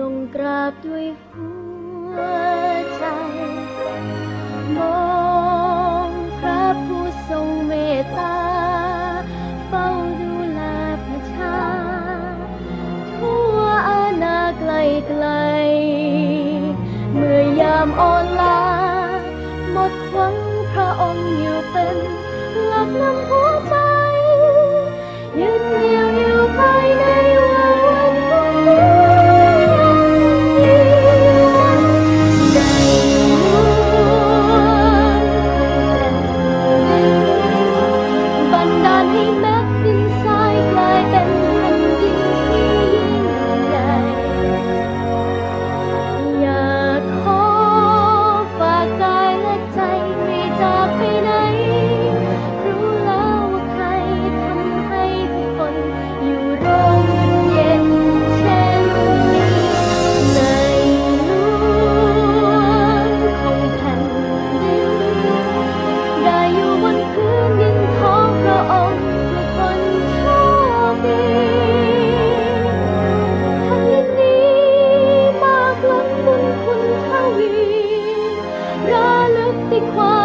ลงกราบด้วยหัวใจ มองพระผู้ทรงเมตตา การให้แม็กดินทรายกลายเป็น 的困